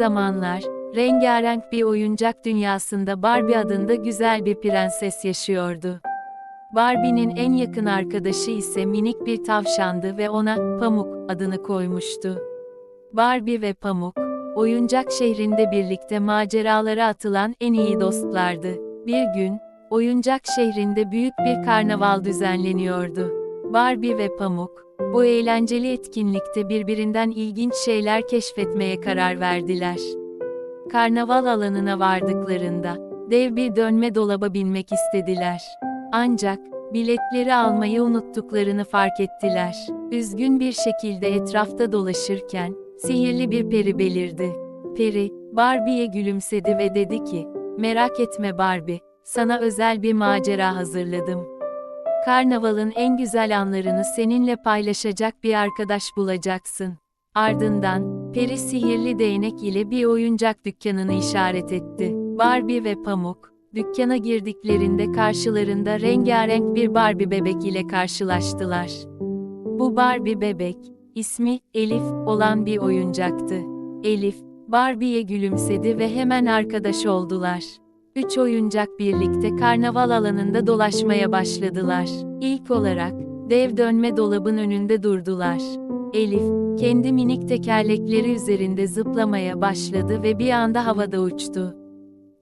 zamanlar, rengarenk bir oyuncak dünyasında Barbie adında güzel bir prenses yaşıyordu. Barbie'nin en yakın arkadaşı ise minik bir tavşandı ve ona Pamuk adını koymuştu. Barbie ve Pamuk, oyuncak şehrinde birlikte maceralara atılan en iyi dostlardı. Bir gün, oyuncak şehrinde büyük bir karnaval düzenleniyordu. Barbie ve Pamuk, bu eğlenceli etkinlikte birbirinden ilginç şeyler keşfetmeye karar verdiler. Karnaval alanına vardıklarında, dev bir dönme dolaba binmek istediler. Ancak, biletleri almayı unuttuklarını fark ettiler. Üzgün bir şekilde etrafta dolaşırken, sihirli bir peri belirdi. Peri, Barbie'ye gülümsedi ve dedi ki, merak etme Barbie, sana özel bir macera hazırladım. Karnavalın en güzel anlarını seninle paylaşacak bir arkadaş bulacaksın. Ardından, peri sihirli değnek ile bir oyuncak dükkanını işaret etti. Barbie ve Pamuk, dükkana girdiklerinde karşılarında rengarenk bir Barbie bebek ile karşılaştılar. Bu Barbie bebek, ismi Elif olan bir oyuncaktı. Elif, Barbie'ye gülümsedi ve hemen arkadaş oldular. Üç oyuncak birlikte karnaval alanında dolaşmaya başladılar. İlk olarak, dev dönme dolabın önünde durdular. Elif, kendi minik tekerlekleri üzerinde zıplamaya başladı ve bir anda havada uçtu.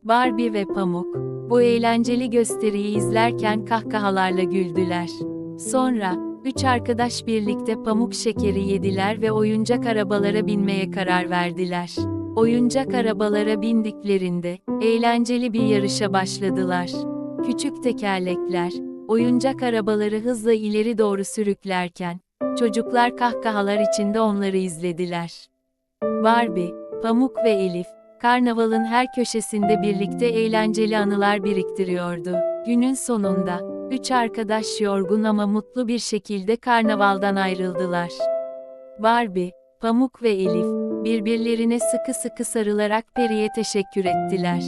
Barbie ve Pamuk, bu eğlenceli gösteriyi izlerken kahkahalarla güldüler. Sonra, üç arkadaş birlikte pamuk şekeri yediler ve oyuncak arabalara binmeye karar verdiler. Oyuncak arabalara bindiklerinde, eğlenceli bir yarışa başladılar. Küçük tekerlekler, oyuncak arabaları hızla ileri doğru sürüklerken, çocuklar kahkahalar içinde onları izlediler. Barbie, Pamuk ve Elif, karnavalın her köşesinde birlikte eğlenceli anılar biriktiriyordu. Günün sonunda, üç arkadaş yorgun ama mutlu bir şekilde karnavaldan ayrıldılar. Barbie, Pamuk ve Elif, birbirlerine sıkı sıkı sarılarak Peri'ye teşekkür ettiler.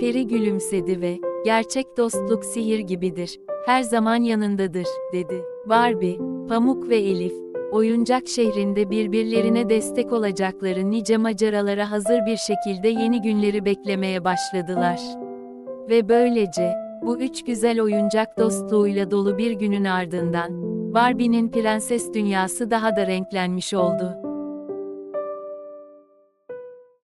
Peri gülümsedi ve, gerçek dostluk sihir gibidir, her zaman yanındadır, dedi. Barbie, Pamuk ve Elif, oyuncak şehrinde birbirlerine destek olacakları nice maceralara hazır bir şekilde yeni günleri beklemeye başladılar. Ve böylece, bu üç güzel oyuncak dostluğuyla dolu bir günün ardından, Barbie'nin prenses dünyası daha da renklenmiş oldu.